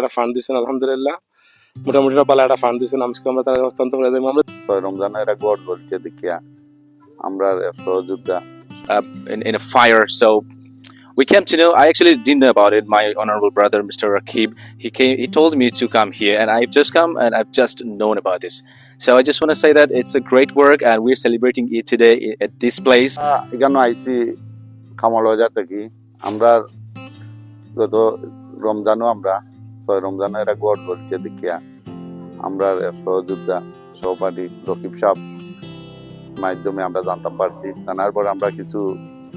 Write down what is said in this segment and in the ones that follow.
একটা ফান্ড দিয়েছেন আলহামদুলিল্লাহ মোটামুটি একটা ভালো একটা ফান্ড দিয়েছেন আজকে আমরা তারা হস্তান্তর করে দেবো আমরা ছয় রমজানের একটা গড় চলছে দেখিয়া আমরা সহযোদ্ধা uh, in, in a fire. So we came to know. I actually didn't know about it. My honorable brother, Mr. Rakib, he came. He told me to come here, and I've just come and I've just known about this. So I just want to say that it's a great work, and we're celebrating it today at this place. থেকে আমরা গত রমজানও আমরা ছয় রমজানের একটা গড় চলছে, দেখিয়া আমরা সহযোদ্ধা সহপাঠী রকিব সাহ মাধ্যমে আমরা জানতাম পারছি। জানার পর আমরা কিছু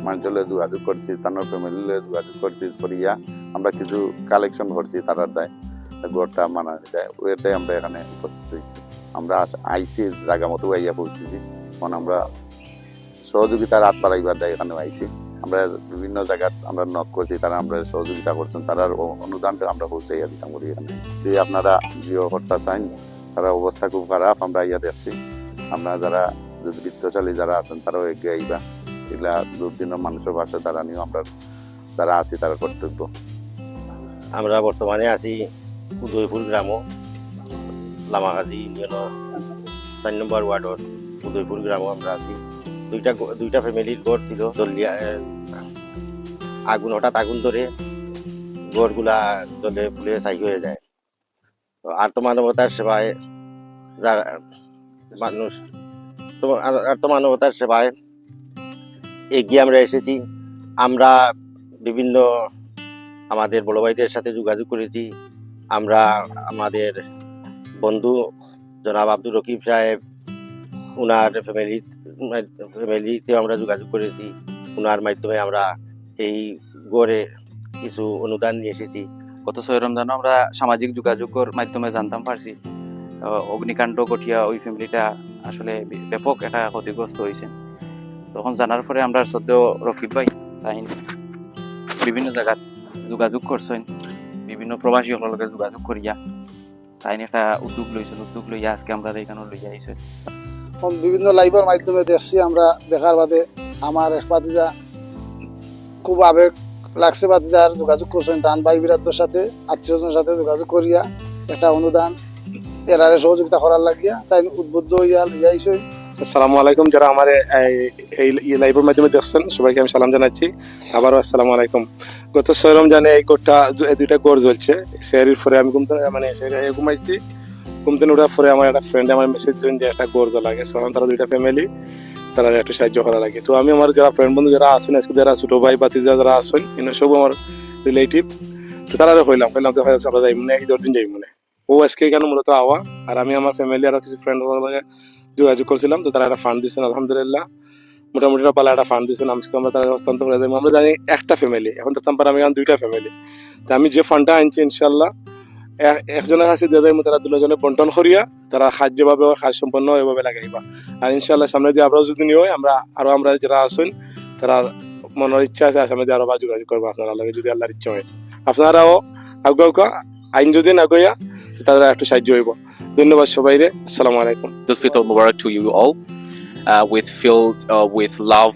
মানুষের যোগাযোগ করছি তার ফ্যামিলির যোগাযোগ করছি, করিয়া আমরা কিছু কালেকশন করছি তারার দায়। গড়টা মানা দেয়, ওইটাই আমরা এখানে উপস্থিত হয়েছি। আমরা আইছি, জায়গা মতো আইয়া পৌঁছেছি। এখন আমরা সহযোগিতার হাত বাড়াইবার দেয় এখানে আইছি। আমরা বিভিন্ন জায়গায় আমরা নক করছি, তারা আমরা সহযোগিতা করছেন তারার অ- অনুদানটা আমরা পৌঁছাইয়া দিতাম করি এখানে। আপনারা জিও হত্যা চান তারা অবস্থা খুব খারাপ, আমরা ইয়া দেখছি আমরা যারা বৃত্তশালী যারা আছেন, তারাও এগিয়ে আইবা। এগুলা দুর্দিন মানুষের পাশে নিয়েও আমরা, যারা আছি, তারা কর্তব্য। আমরা বর্তমানে আছি উদয়পুর গ্রাম। লামাগাজি ইউনিয়নের চার নম্বর ওয়ার্ডর উদয়পুর গ্রাম আমরা আছি। দুইটা দুইটা ফ্যামিলির গড় ছিল। জলিয়া আগুন, হঠাৎ আগুন ধরে গড়গুলা জলে পুড়ে ছাই হয়ে যায়। তো আর্ত মানবতার সেবায় যারা, মানুষ, তো আর- আর্ত মানবতার সেবায় এগিয়ে আমরা এসেছি। আমরা বিভিন্ন আমাদের বড় ভাইদের সাথে যোগাযোগ করেছি। আমরা আমাদের বন্ধু জনাব আব্দুর রকিব সাহেব উনার ফ্যামিলি ফ্যামিলিতেও আমরা যোগাযোগ করেছি। ওনার মাধ্যমে আমরা এই গড়ে কিছু অনুদান নিয়ে এসেছি। গত ছয় রমজানও আমরা সামাজিক যোগাযোগের মাধ্যমে জানতাম পারছি অগ্নিকাণ্ড ঘটিয়া ওই ফ্যামিলিটা আসলে ব্যাপক একটা ক্ষতিগ্রস্ত হয়েছে। তখন জানার পরে আমরা সদ্যেও রকিব ভাই তাই বিভিন্ন জায়গাত যোগাযোগ করছেন। বিভিন্ন প্রবাসী লগে যোগাযোগ করিয়া তাই একটা উদ্যোগ লইছেন। উদ্যোগ লইয়া আজকে আমরা এখানে লইয়া আইছেন বিভিন্ন লাইভের মাধ্যমে দেখছি আমরা দেখার বাদে আমার এক বাতিজা খুব আবেগ লাগছে বাতিজার যোগাযোগ করছেন। তান ভাই বিরাটদের সাথে আত্মীয়জনের সাথে যোগাযোগ করিয়া একটা অনুদান, এরারে সহযোগিতা করার লাগিয়া তাই উদ্বুদ্ধ হইয়া লইয়া আইসই। আসসালামু আলাইকুম। যারা আমার, এই- লাইভের মাধ্যমে দেখছেন, সবাইকে আমি সালাম জানাচ্ছি। আবারও আসসালামু আলাইকুম। গত ছয় রমজানে এই এই দুইটা গড় জ্বলছে। সেরির পরে আমি ঘুমতে মানে ঘুমাইছি। ঘুমতে ওঠার পরে আমার একটা ফ্রেন্ড আমার মেসেজ দিলেন যে, একটা গড় লাগে। তখন তারা দুইটা ফ্যামিলি তারা একটু সাহায্য করা লাগে। তো আমি আমার যারা ফ্রেন্ড বন্ধু যারা আছেন, আজকে যারা ছোট ভাই বাতিজা যারা আছেন এনে সব আমার রিলেটিভ তো তারা কইলাম হইলাম তো হয়তো আমরা যাই মনে ঈদের দিন যাই মনে ও আজকে কেন মূলত আওয়া, আর আমি আমার ফ্যামিলি আরও কিছু ফ্রেন্ড যোগাযোগ করছিলাম, তো তারা একটা ফান্ড দিয়েছেন, আলহামদুলিল্লাহ। মোটামুটি একটা ভালো একটা ফান্ড দিয়েছেন, আজকে আমরা তারা হস্তান্তর করে দেবো। আমরা জানি একটা ফ্যামিলি এখন পারে আমি এখন দুইটা ফ্যামিলি তো আমি যে ফান্ডটা আনছি ইনশাল্লাহ একজনের কাছে দিয়ে দেবো তারা দুজনে বন্টন করিয়া তারা সাহায্যভাবে কাজ সম্পন্ন এভাবে লাগাইবা আর ইনশাল্লাহ সামনে দিয়ে আমরাও যদি নিয়ে আমরা আরও আমরা যারা আছেন তারা মনের ইচ্ছা আছে সামনে দিয়ে আরও বা যোগাযোগ করব আপনারা লাগে যদি আল্লাহর ইচ্ছা হয়। আপনারাও আগুয়া আইন যদি না গইয়া তো তারা একটু সাহায্য হইব। ধন্যবাদ সবাইরে আসসালামু আলাইকুম। Eid Fitr Mubarak to you all, uh, with filled uh, with love,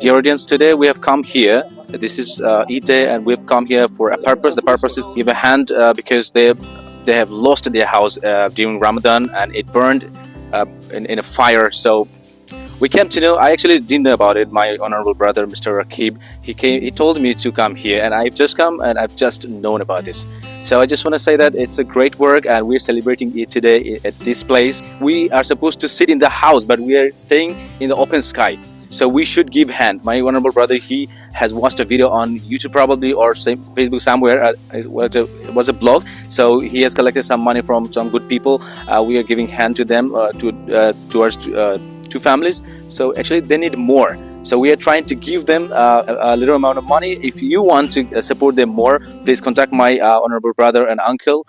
Dear audience, today we have come here. This is uh, and we've come here for a purpose. The purpose is to give a hand uh, because they they have lost their house uh, during Ramadan and it burned uh, in, in a fire. So we came to know. I actually didn't know about it. My honorable brother, Mr. Rakib, he came. He told me to come here, and I've just come and I've just known about this. So I just want to say that it's a great work, and we're celebrating it today at this place. We are supposed to sit in the house, but we are staying in the open sky. So we should give hand. My honorable brother, he has watched a video on YouTube probably or Facebook somewhere. Uh, it was a, blog. So he has collected some money from some good people. Uh, we are giving hand to them uh, to uh, towards uh, two families. So actually, they need more. So we are trying to give them uh, a, little amount of money. If you want to support them more, please contact my uh, honorable brother and uncle